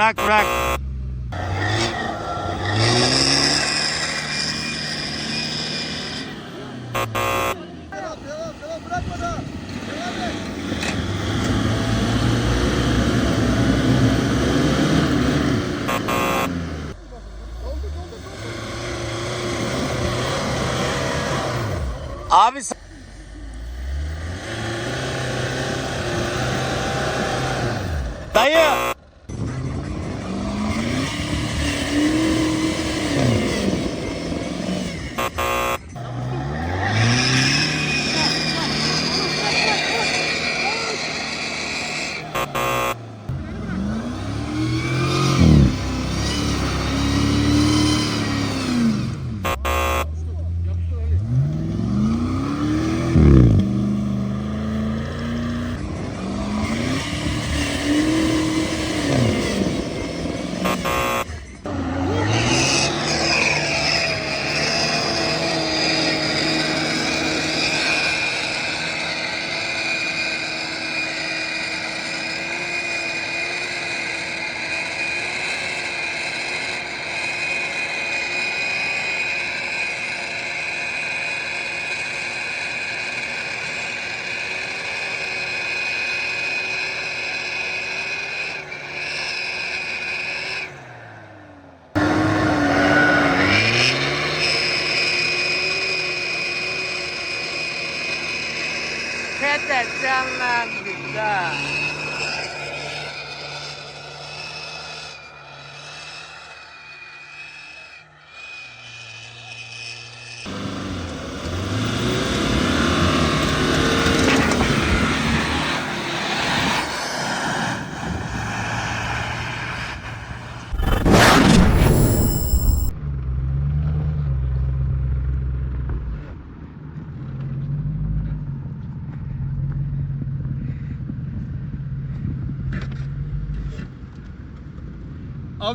Bırak bırak. Abi Dayı.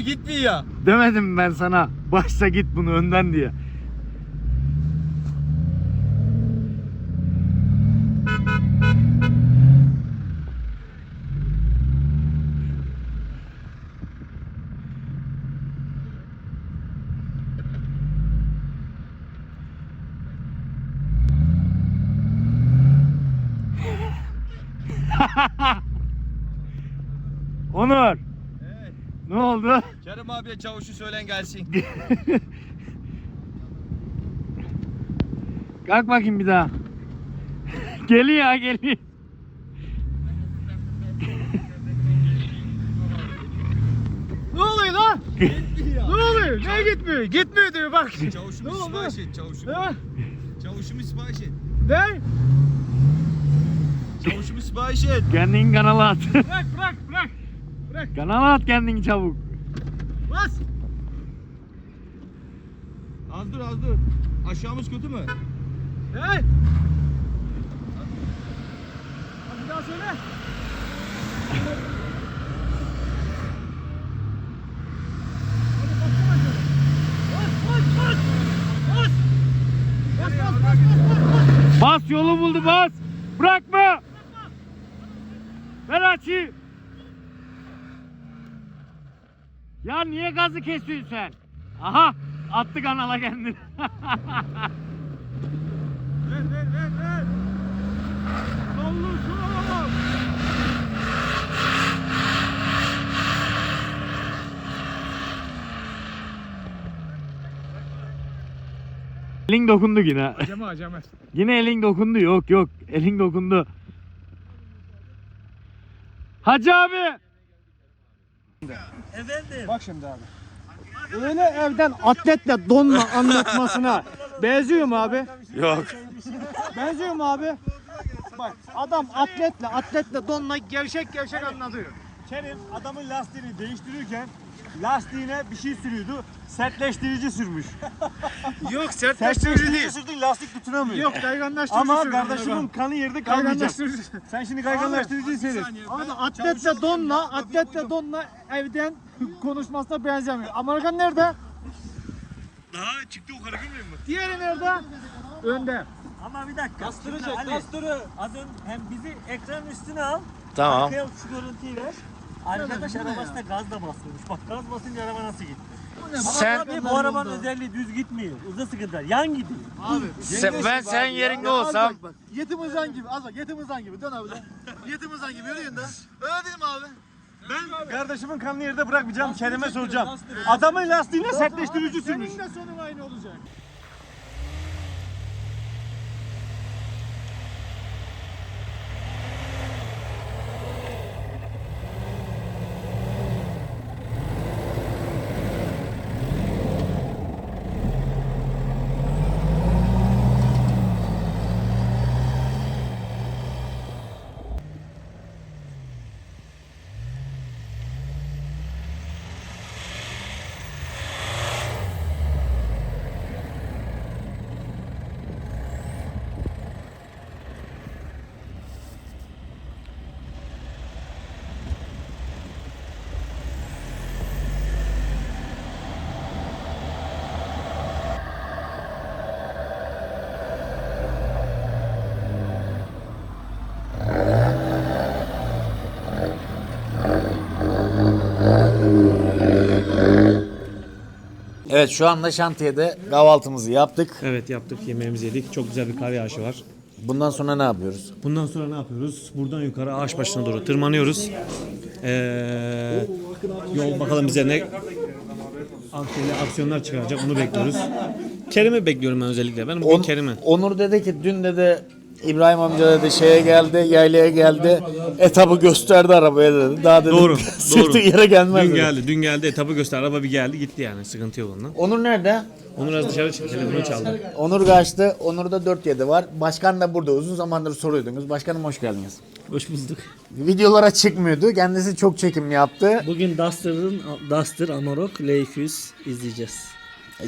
Abi gitmiyor ya. Demedim ben sana başta git bunu önden diye. Onur Evet. ne oldu? Kerim abiye çavuşu söylen gelsin. Kalk bakayım bir daha. geliyor geliyor. ne oluyor lan? Gitmiyor. Ne oluyor? Ne gitmiyor? Gitmiyor diyor bak. Çavuşumu sipariş et çavuşumu. Çavuşumu sipariş et. Ne? Çavuşumu sipariş et. Kendini kanala at. Bırak bırak bırak. kanala at kendini çabuk. Bas. Az dur az dur. Aşağımız kötü mü? Hey! Bir daha söyle. Bas yolu buldu bas. Bırakma. Ver açayım. Ya niye gazı kesiyorsun sen? Aha attı kanala kendini. Ver ver ver ver. Sallı şuna bak. elin dokundu yine. Aceme aceme. Yine elin dokundu. Yok yok. Elin dokundu. Hacı abi. Bak şimdi abi. Öyle evden atletle donma anlatmasına benziyor mu abi? Yok. Benziyor mu abi? Bak adam atletle atletle donla gevşek gevşek anlatıyor. Kerim adamın lastiğini değiştirirken lastiğine bir şey sürüyordu. Sertleştirici sürmüş. Yok Sertleştirici sürdün lastik tutunamıyor. Yok kayganlaştırıcı Ama sürdüm kardeşimin kanı yerde kalmayacak. Sen şimdi kayganlaştırıcıyı seyret. Abi atletle donla, atletle donla evden konuşmasına benzemiyor. Amerikan nerede? Daha çıktı yukarı görmüyor musun? Diğeri nerede? Önde. Ama bir dakika. Kastıracak, kastırı. Az önce hem bizi ekran üstüne al. Tamam. Arkaya şu görüntüyü ver. Arkadaş arabasına gaz da basıyormuş. Bak gaz basınca araba nasıl gitti? Sen- Ama tabii bu arabanın özelliği düz gitmiyor. Uzun sıkıntılar. Yan gidiyor. Abi. Sen- ben senin yerinde olsam Bak, yetim ızan gibi. Az bak yetim ızan gibi. Dön abi dön. yetim ızan gibi yürüyün de. Öyle değil mi abi? Ben kardeşimin kanını yerde bırakmayacağım. Kerem'e soracağım. Adamın lastiğine sertleştirici sürmüş. Senin de sonun aynı olacak. Evet şu anda şantiyede kahvaltımızı yaptık. Evet yaptık yemeğimizi yedik. Çok güzel bir kar yağışı var. Bundan sonra ne yapıyoruz? Bundan sonra ne yapıyoruz? Buradan yukarı ağaç başına doğru tırmanıyoruz. Ee, yol bakalım bize ne aksiyonlar, aksiyonlar çıkaracak onu bekliyoruz. Kerim'i bekliyorum ben özellikle. Ben bugün On- Kerim'i. Onur dedi ki dün dedi İbrahim amca dedi şeye geldi, yaylaya geldi. Etabı gösterdi arabaya dedi. Daha dedi Doğru, sırtı doğru. yere gelmez Dün dedi. geldi. Dün geldi. Etabı göster. Araba bir geldi gitti yani. Sıkıntı yok onunla. Onur nerede? Onu biraz dışarı çıktı. Telefonu çaldı. Onur kaçtı. Onur'da 4-7 var. Başkan da burada. Uzun zamandır soruyordunuz. Başkanım hoş geldiniz. Hoş bulduk. Videolara çıkmıyordu. Kendisi çok çekim yaptı. Bugün Duster'ın Duster Amarok L200 izleyeceğiz.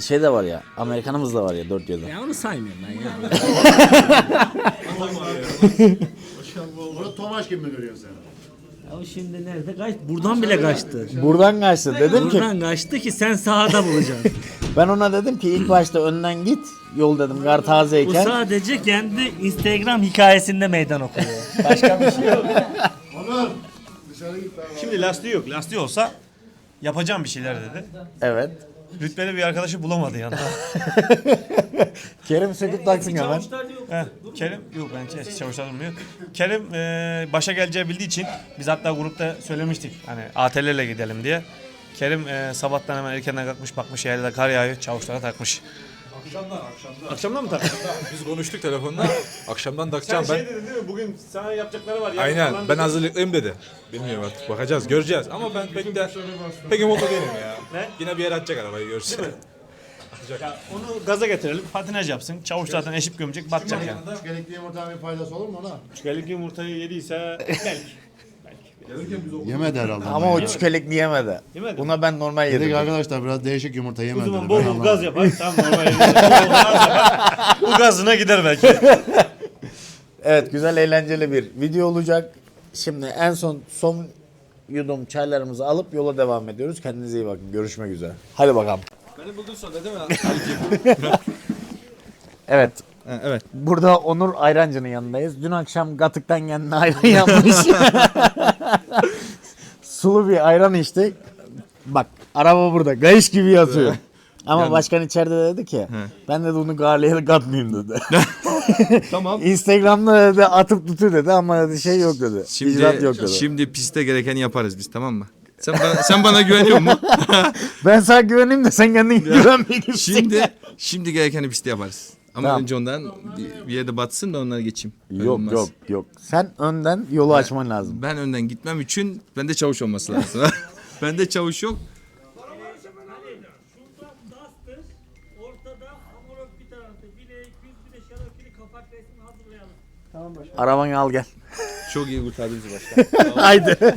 Şey de var ya. Amerikanımız da var ya 4-7. Ya onu saymıyorum ben ya. Tomaş gibi mi görüyorsun sen? ya o şimdi nerede kaç? Buradan bile kaçtı. Buradan kaçtı. Dedim ki Buradan kaçtı ki sen sahada bulacaksın. ben ona dedim ki ilk başta önden git. Yol dedim kar Bu tazeyken. sadece kendi Instagram hikayesinde meydan okuyor. Başka bir şey yok. Onur. Dışarı git abi. Şimdi lastiği yok. Lastiği olsa yapacağım bir şeyler dedi. Evet. Rütbeli bir arkadaşı bulamadı yanında. Kerim söküp taksın hemen. Heh, Kerim yok ben eski çavuşlar durmuyor. Kerim e, başa geleceği bildiği için biz hatta grupta söylemiştik hani ATL'le gidelim diye. Kerim e, sabahtan hemen erkenden kalkmış bakmış yerde kar yağıyor çavuşlara takmış. Akşamdan akşamdan. Akşamdan mı takmış? Biz konuştuk telefonda. Akşamdan takacağım ben. dedin değil mi bugün sana yapacakları var. yarın Aynen ben dedin. hazırlıklıyım dedi. Bilmiyorum artık bakacağız göreceğiz ama ben pek de pek umutlu değilim ya. Ne? Yine bir yere atacak arabayı göreceğiz. Ya onu gaza getirelim patinaj yapsın. Çavuş zaten eşip gömecek batacak yani. Gerekli yumurtanın bir faydası olur mu ona? Çükelik yumurtayı yediyse belki. Yemedi herhalde. Ama o çükelik yemedi. Yemedi. Buna ben normal Dedik yedim. arkadaşlar biraz değişik yumurta O yemedi. zaman bol bol gaz yapar. Tamam normal. Bol bol gaz yapar. Bu gazına gider belki. Evet güzel eğlenceli bir video olacak. Şimdi en son son yudum çaylarımızı alıp yola devam ediyoruz. Kendinize iyi bakın. Görüşmek üzere. Hadi bakalım. Beni buldun sonra değil mi? Evet. evet. Burada Onur Ayrancı'nın yanındayız. Dün akşam Gatık'tan kendine ayran yapmış. Sulu bir ayran içtik. Bak araba burada. Gayış gibi yatıyor. Ama başkan içeride dedi ki ben de bunu garliye katmayayım dedi. Tamam. Instagram'da dedi atıp tutuyor dedi ama dedi şey yok dedi. Şimdi İcraat yok dedi. şimdi piste gerekeni yaparız biz tamam mı? Sen bana, sen bana güveniyor musun? Ben sana güveneyim de sen kendin güvenmeyeyim. şimdi şimdi gerekeni piste yaparız. Ama Tamam. önce ondan bir, bir yerde batsın da onlara geçeyim. Öyle Yok olmaz. yok yok. Sen önden yolu açman lazım. Ben önden gitmem için bende çavuş olması lazım. bende çavuş yok. Duster, ortada Amarok bir tarafta. Bir L200 bir de Cherokee kapak resmi hazırlayalım. Arabanı al gel. Çok iyi kurtardı bizi başkan. Haydi.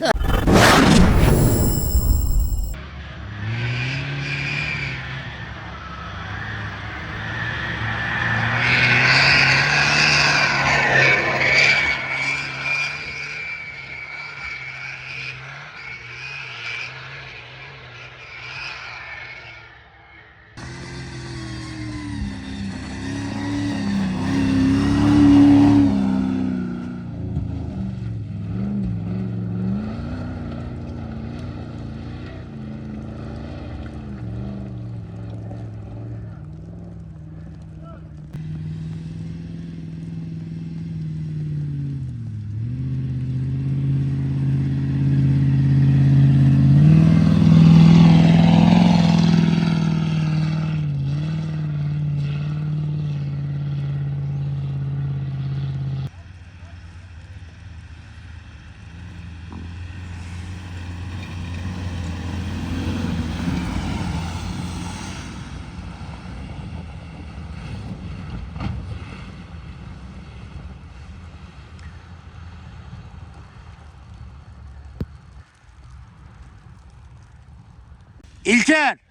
İlker.